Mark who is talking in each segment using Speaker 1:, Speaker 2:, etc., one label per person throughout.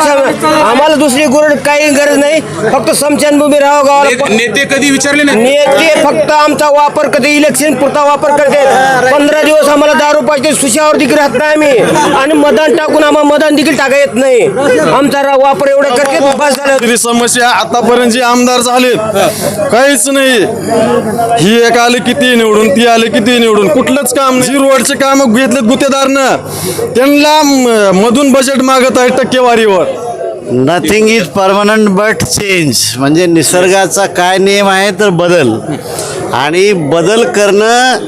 Speaker 1: आम्हाला दुसरी गुरड काही गरज नाही. फक्त समशानभूमी राहावं गावाला
Speaker 2: ने- नेते कधी विचारले नाही?
Speaker 1: नेते फक्त आमचा वापर करते इलेक्शन पुरता वापर करते. पंधरा दिवस आम्हाला दारू पाहिजे सुशावर देखील राहत नाही आम्ही. आणि मतदान टाकून आम्हाला मतदान देखील टाका येत नाही. आमचा रा- वापर एवढा करते बस झालं.
Speaker 3: तरी समस्या आतापर्यंत जे आमदार झाले काहीच नाही. ही एक आले किती निवडून ती आले किती निवडून कुठलंच काम नाही. जी रोडचे काम घेतलेत गुत्तेदारनं. त्यांना म- मधून बजेट मागत आहे टक्केवारीवर.
Speaker 4: Nothing is permanent but change म्हणजे निसर्गाचा काय नियम आहे तर बदल. आणि बदल करणं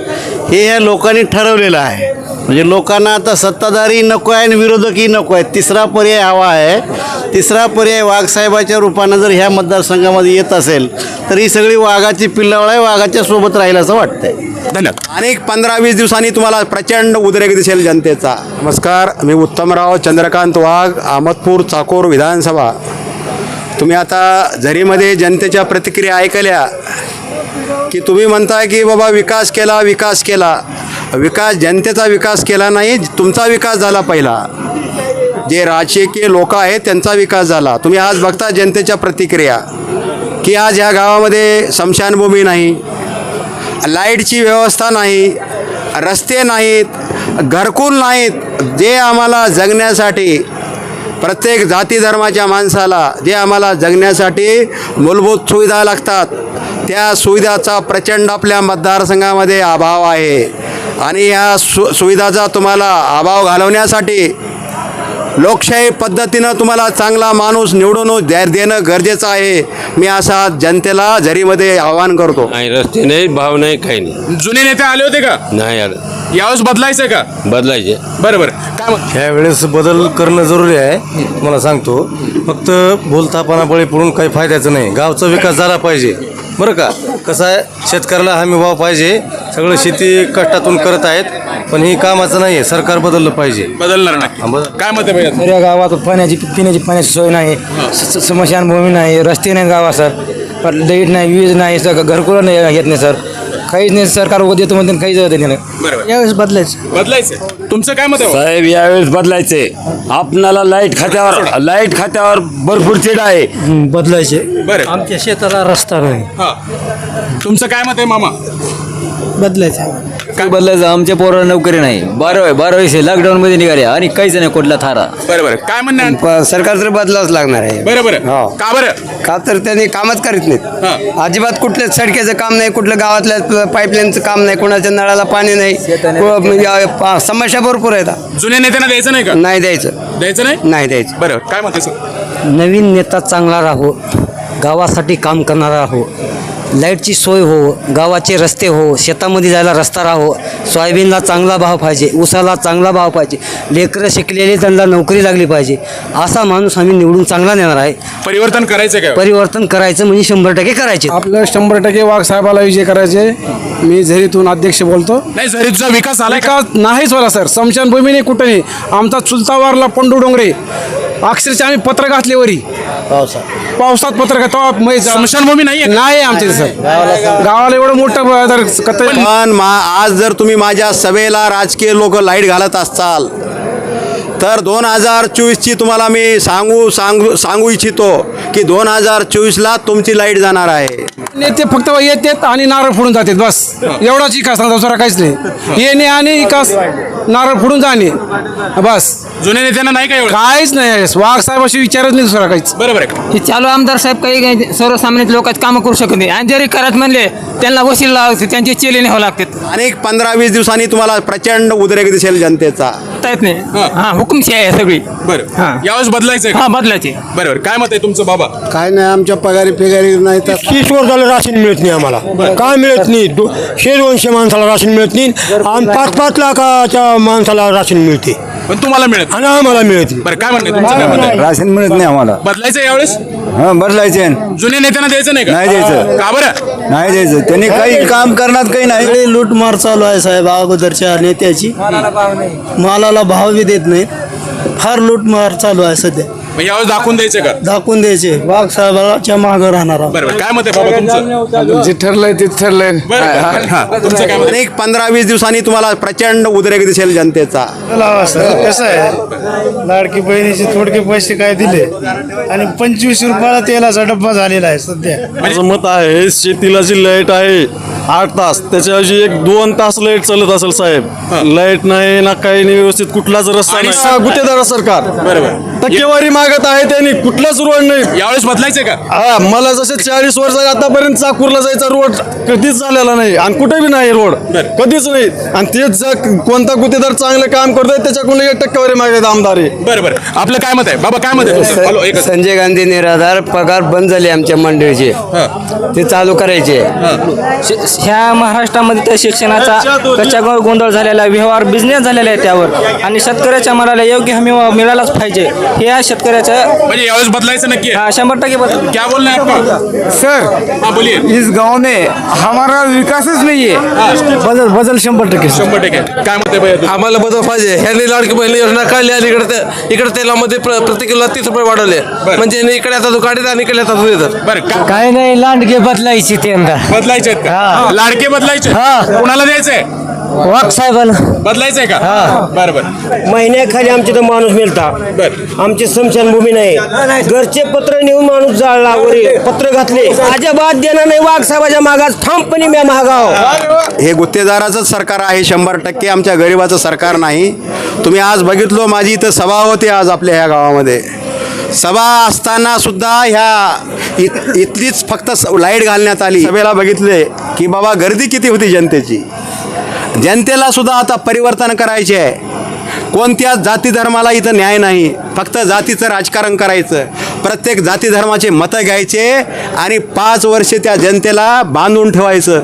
Speaker 4: हे या लोकांनी ठरवलेलं आहे. म्हणजे लोकांना आता सत्ताधारी नको आहे आणि विरोधकही नको आहे. तिसरा पर्याय हवा आहे. तिसरा पर्याय वाघसाहेबाच्या रूपानं जर ह्या मतदारसंघामध्ये येत असेल तर ही सगळी वाघाची पिल्लावळ आहे वाघाच्या सोबत राहील असं वाटतंय.
Speaker 2: धन्यवाद.
Speaker 5: अनेक पंधरा वीस दिवसांनी तुम्हाला प्रचंड उद्रेक दिसेल जनतेचा. नमस्कार मी उत्तमराव चंद्रकांत वाघ अहमदपूर चाकोर विधानसभा. तुम्ही आता झरीमध्ये जनतेच्या प्रतिक्रिया ऐकल्या. की तुम्ही म्हणताय की बाबा विकास केला विकास केला. विकास जनतेचा विकास केला नाही तुमचा विकास झाला पहिला. जे राजकीय लोक आहेत त्यांचा विकास झाला. तुम्ही आज बघता जनतेच्या प्रतिक्रिया. की आज ह्या गावामध्ये स्मशानभूमी नाही लाईटची व्यवस्था नाही रस्ते नाहीत घरकुल नाहीत जे आम्हाला जगण्यासाठी प्रत्येक जाती धर्माच्या माणसाला जे आम्हाला जगण्यासाठी मूलभूत सुविधा लागतात त्या सुविधाचा प्रचंड आपल्या मतदारसंघामध्ये अभाव आहे. आणि या सु सुविधाचा तुम्हाला अभाव घालवण्यासाठी लोकशाही पद्धतीनं तुम्हाला चांगला माणूस निवडून द्या देणं गरजेचं आहे. मी असा जनतेला झरीमध्ये आवाहन करतो.
Speaker 6: नाही रस्ते नाही भाव नाही काही नाही.
Speaker 2: जुने नेते आले होते का?
Speaker 6: नाही आलं.
Speaker 2: यावेळेस बदलायचंय का?
Speaker 6: बदलायचे.
Speaker 2: बरं बरं काय मग?
Speaker 7: ह्यावेळेस बदल करणं जरुरी आहे मला सांगतो. फक्त बोलतापणा बळी पडून काही फायद्याचं नाही. गावचा विकास झाला पाहिजे. बरं का? कसं आहे? शेतकऱ्याला हमी भाव पाहिजे. सगळं शेती कष्टातून करत आहेत पण ही कामाचं नाही आहे. सरकार बदललं पाहिजे.
Speaker 2: बदलणार नाही.
Speaker 7: बदल.
Speaker 2: काय मत आहे भैया?
Speaker 1: या गावात पाण्याची पिण्याची पाण्याची सोय नाही स- स- स्मशानभूमी नाही रस्ते नाही गावात सर. लाइट नाही वीज नाही सर घरकुलं नाही येत नाही सर. काहीच नाही सरकार उभं देतो म्हणते काहीच देत नाही.
Speaker 2: बरोबर.
Speaker 1: यावेळेस बदलायचं.
Speaker 2: बदलायचं. तुमचं काय मत आहे?
Speaker 6: साहेब यावेळेस बदलायचे. आपणाला लाइट खात्यावर लाइट खात्यावर भरपूर चीड आहे.
Speaker 1: बदलायचे.
Speaker 2: बरं.
Speaker 1: आमच्या शेताला रस्ता नाही.
Speaker 2: हा. तुमचं काय मत आहे मामा?
Speaker 1: बदलायचं
Speaker 8: काय बदलायचं? आमच्या पोराला नोकरी नाही. बारावी बारावी लॉकडाऊन मध्ये निघाले. आणि काहीच नाही कुठला थारा.
Speaker 2: बरं बरं. काय म्हणणं?
Speaker 1: सरकार तर बदलावंच लागणार आहे.
Speaker 2: बरं बरं.
Speaker 1: हो.
Speaker 2: का बरं?
Speaker 1: का तर त्यांनी कामच करीत
Speaker 2: हा.
Speaker 1: नाहीत अजिबात कुठल्याच सडकेचं काम नाही कुठलं गावातल्या पाईपलाईनचं काम नाही कोणाच्या नळाला पाणी नाही. को- म्हणजे, अ, पा- समस्या भरपूर आहेत.
Speaker 2: जुन्या नेत्यांना द्यायचं नाही का?
Speaker 1: नाही द्यायचं.
Speaker 2: द्यायचं नाही?
Speaker 1: नाही द्यायचं.
Speaker 2: बरं काय सर?
Speaker 9: नवीन नेता चांगला राहो. गावासाठी काम करणारा हो लाईटची सोय हो गावाचे रस्ते हो शेतामध्ये जायला रस्ता राहो. सोयाबीनला चांगला भाव पाहिजे ऊसाला चांगला भाव पाहिजे. लेकरं शिकलेली त्यांना नोकरी लागली पाहिजे. असा माणूस आम्ही निवडून चांगला नेणार आहे.
Speaker 2: परिवर्तन करायचं काय
Speaker 9: परिवर्तन करायचं म्हणजे शंभर टक्के करायचे.
Speaker 10: आपलं शंभर टक्के वाघ साहेबाला विजय करायचे. मी झरीतून अध्यक्ष बोलतो.
Speaker 2: नाही जरी तुझा विकास झालाय का?
Speaker 10: नाहीच होला सर. समशानभूमी नाही कुठं नाही आमचा चुलतावारला पंडू डोंगरे. अक्षरशः आम्ही पत्र घातले वरी. पावसात पत्र घातवा
Speaker 2: स्मशानभूमी नाहीये का?
Speaker 10: नाही आमच्या इथं सर. गावाला एवढं मोठं तर कत-
Speaker 5: पण मा आज जर तुम्ही माझ्या सभेला राजकीय लोक लाइट घालत असताल तर दोन हजार चोवीसची तुम्हाला मी सांगू सांगू सांगू इच्छितो की दोन हजार चोवीसला तुमची लाइट जाणार आहे.
Speaker 10: नेते फक्त येतात आणि नारळ फोडून जातात बस. एवढाच विकास ना दुसरा काहीच नाही. येणे आणि विकास नारळ फोडून जाणे. बस.
Speaker 2: जुन्या नेत्यांना नाही का एवढं?
Speaker 10: काहीच नाही वाघ साहेबाशी विचारच नाही दुसरा काहीच.
Speaker 2: बरोबर आहे का?
Speaker 11: हे चालू आमदार साहेब काही काही सर्वसामान्य लोकांचे कामं करू शकत नाही. आणि जरी करत म्हणले त्यांना वशील लागते त्यांचे चेले न्यावं लागतात.
Speaker 5: अनेक पंधरा वीस दिवसांनी तुम्हाला प्रचंड उद्रेक दिसेल जनतेचा.
Speaker 11: करता येत नाही. हा. हुकुमशाही आहे सगळी.
Speaker 2: बरं.
Speaker 11: हा.
Speaker 2: यावेळेस बदलायचंय का?
Speaker 11: हा बदलायचे.
Speaker 2: बरोबर. काय मत आहे तुमचं बाबा?
Speaker 4: काय नाही आमच्या पगारी पिगारी नाही तर
Speaker 1: तीस वर्ष झालं राशन मिळत नाही आम्हाला. काय मिळत नाही? दो- शे दोनशे माणसाला राशन मिळत नाही. आणि पाच पाच लाखाच्या माणसाला राशन मिळते.
Speaker 2: पण तुम्हाला मिळत
Speaker 1: आणि आम्हाला मिळत.
Speaker 2: बरं काय म्हणणं आहे तुमचं? काय आहे
Speaker 4: राशन मिळत नाही आम्हाला.
Speaker 2: बदलायचं यावेळेस?
Speaker 4: हां बदलायचे
Speaker 2: जुन्या नेत्यांना द्यायचं नाही का?
Speaker 4: नाही द्यायचं.
Speaker 2: का बरं?
Speaker 4: नाही द्यायचं. त्यांनी काही काम करणार काही नाही.
Speaker 9: सगळी लूटमार चालू आहे साहेब अगोदरच्या नेत्याची. मालाला भाव बी देत नाही फार लूटमार चालू आहे सध्या.
Speaker 2: मग यावेळेस दाखवून द्यायचं का?
Speaker 9: दाखवून द्यायचे. वाघ साहेबाच्या मागं राहणार
Speaker 2: काय मत आहे बाबा तुमचं?
Speaker 10: जे ठरलंय ते ठरलंय.
Speaker 2: बरं हा तुमचं काय मत आहे?
Speaker 5: एक पंधरा वीस दिवसांनी तुम्हाला प्रचंड उद्रेक दिसेल जनतेचा.
Speaker 7: कसं आहे? लाडकी बहिणीचे थोडके पैसे काय दिले? आणि पंचवीस रुपयाला तेलाचा डब्बा झालेला आहे सध्या.
Speaker 3: माझं मत आहे शेतीला जी लाइट आहे आठ तास. त्याच्याऐवजी एक दोन तास लाइट चालत असेल साहेब. लाइट नाही ना काही नाही व्यवस्थित कुठलाच रस्ता
Speaker 2: आणि
Speaker 3: नाही. गुत्तेदार सरकार.
Speaker 2: बरोबर.
Speaker 3: टक्केवारी मागत आहे त्यांनी कुठलाच रोड नाही.
Speaker 2: यावेळेस बदलायचंय का?
Speaker 3: हा मला जसे चाळीस वर्ष आतापर्यंत चाकूरला जायचा रोड कधीच झालेला नाही. आणि कुठे बी नाही रोड.
Speaker 2: बरं.
Speaker 3: कधीच नाही. आणि तेच जर कोणता गुत्तेदार चांगलं काम करतोय त्याच्याकडून एक टक्केवारी मागत आमदार. आहे
Speaker 2: बरं बरं आपलं काय मत आहे? बाबा काय मत आहे तुमचं? हॅलो एकच
Speaker 1: संजय गांधी निराधार पगार बंद झाले आमच्या मंडळीचे. ते चालू करायचे.
Speaker 11: ह्या महाराष्ट्रामध्ये तर शिक्षणाचा कच्चा गो- गोंधळ झालेला आहे व्यवहार बिझनेस झालेला आहे त्यावर. आणि शेतकऱ्याच्या मालाला योग्य हमी मिळालाच पाहिजे हे या शेतकऱ्याच्या
Speaker 2: म्हणजे यावेळेस बदलायचं नक्की आहे.
Speaker 11: हा, शंभर टक्के बदल.
Speaker 2: क्या बोलना है आपका
Speaker 10: सर
Speaker 2: हाँ बोलिए.
Speaker 10: इस गांव में हमारा विकासच नहीं है। बदल बदल शंभर टक्के
Speaker 2: शंभर टक्के. काय तुझं?
Speaker 7: आम्हाला बदल पाहिजे. ह्यांनी लाडकी बहिणी योजना काढली आणि इकडे ते- इकडे तेलामध्ये प्र- प्रति किलो तीस रुपये वाढवले. म्हणजे इकडे आता गाडीत आणि इकडे आता देतात
Speaker 2: बरं का
Speaker 9: काय नाही लांडगे बदलायची त्यांना
Speaker 2: बदलायचे आहेत का? लाडके बदलायचे? कुणाला द्यायचंय?
Speaker 9: वाघ साहेबाला.
Speaker 2: बदलायचंय का? बरं बरं
Speaker 1: महिन्याखाली आमच्या इथं माणूस मिळता.
Speaker 2: बरं.
Speaker 1: आमची स्मशानभूमी नाही. घरचे पत्र नेऊन माणूस जाळला वरी पत्र घातले. अजिबात देणार नाही वाघ साहेबाच्या मागास. ठामपणे म्या महागाव
Speaker 5: हे गुत्तेदाराचंच सरकार आहे शंभर टक्के आमच्या गरिबाचं सरकार नाही. तुम्ही आज बघितलो माझी इथं सभा होती आज आपल्या ह्या गावामध्ये. सभा असताना सुद्धा ह्या इत इथलीच फक्त स- लाइट घालण्यात आली. सभेला बघितले की बाबा गर्दी किती होती जनतेची. जनतेला सुद्धा आता परिवर्तन करायचे आहे. कोणत्याच जाती धर्माला इथं न्याय नाही. फक्त जातीचं राजकारण करायचं. प्रत्येक जाती धर्माचे मतं घ्यायचे आणि पाच वर्षे त्या जनतेला बांधून ठेवायचं.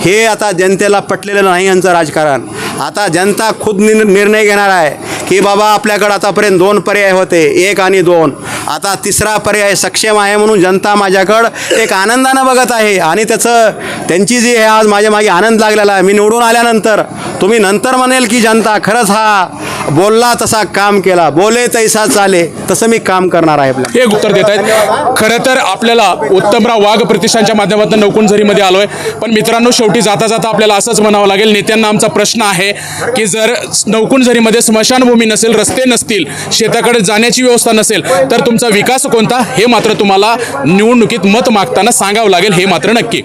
Speaker 5: हे आता जनतेला पटलेलं नाही यांचं राजकारण. आता जनता खुद निर्णय घेणार आहे की बाबा आपल्याकडं आतापर्यंत दोन पर्याय होते. एक आणि दोन. आता तिसरा पर्याय सक्षम आहे म्हणून जनता माझ्याकडं एक आनंदानं बघत आहे. आणि त्याचं त्यांची जी आहे आज माझ्या मागे आनंद लागलेला आहे. मी निवडून आल्यानंतर तुम्ही नंतर म्हणेल की जनता खरंच हा बोलला तसा काम केला. बोले तैसा चाले. तसं मी काम करणार आहे आपलं.
Speaker 2: हे उत्तर देत आहेत खरं तर आपल्याला उत्तमराव वाघ प्रतिष्ठानच्या माध्यमातून नौकुंझरीमध्ये आलोय. पण मित्रांनो शेवटी जाता जाता आपल्याला असंच म्हणावं लागेल नेत्यांना आमचा प्रश्न आहे की जर नौकुंझरीमध्ये स्मशानभूमी नसेल रस्ते नसतील शेताकडे जाण्याची व्यवस्था नसेल तर तुमचा विकास कोणता? हे मात्र तुम्हाला निवडणुकीत मत मागताना सांगावं लागेल हे मात्र नक्की.